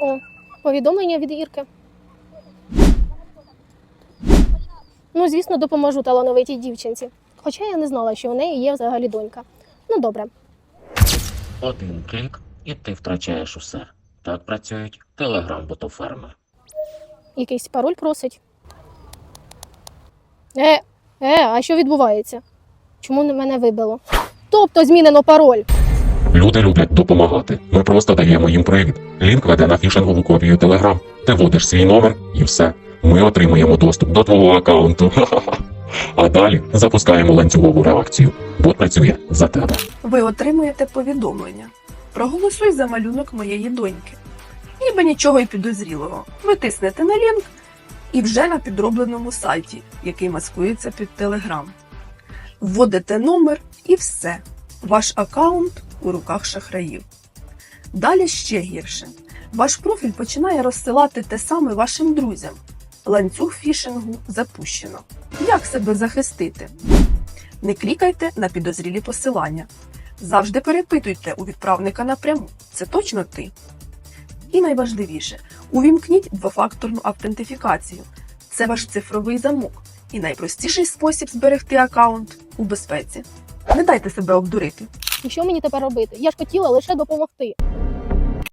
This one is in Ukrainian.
О, повідомлення від Ірки. Ну, звісно, допоможу талановитій дівчинці. Хоча я не знала, що у неї є взагалі донька. Ну, добре. Один клік, і ти втрачаєш усе. Так працюють телеграм-ботоферми. Якийсь пароль просить. Е, е, а що відбувається? Чому мене вибило? Тобто змінено пароль. Люди люблять допомагати. Ми просто даємо їм привід. Лінк веде на фішингову копію Telegram. Ти вводиш свій номер і все. Ми отримуємо доступ до твого аккаунту. А далі запускаємо ланцюгову реакцію. Бот працює за тебе. Ви отримуєте повідомлення. Проголосуй за малюнок моєї доньки. Ніби нічого й підозрілого. Ви тиснете на лінк і вже на підробленому сайті, який маскується під Телеграм. Вводите номер і все. Ваш аккаунт у руках шахраїв. Далі ще гірше. Ваш профіль починає розсилати те саме вашим друзям. Ланцюг фішингу запущено. Як себе захистити? Не клікайте на підозрілі посилання. Завжди перепитуйте у відправника напряму. Це точно ти. І найважливіше, увімкніть двофакторну автентифікацію. Це ваш цифровий замок і найпростіший спосіб зберегти аккаунт у безпеці. Не дайте себе обдурити. І що мені тепер робити? Я ж хотіла лише допомогти.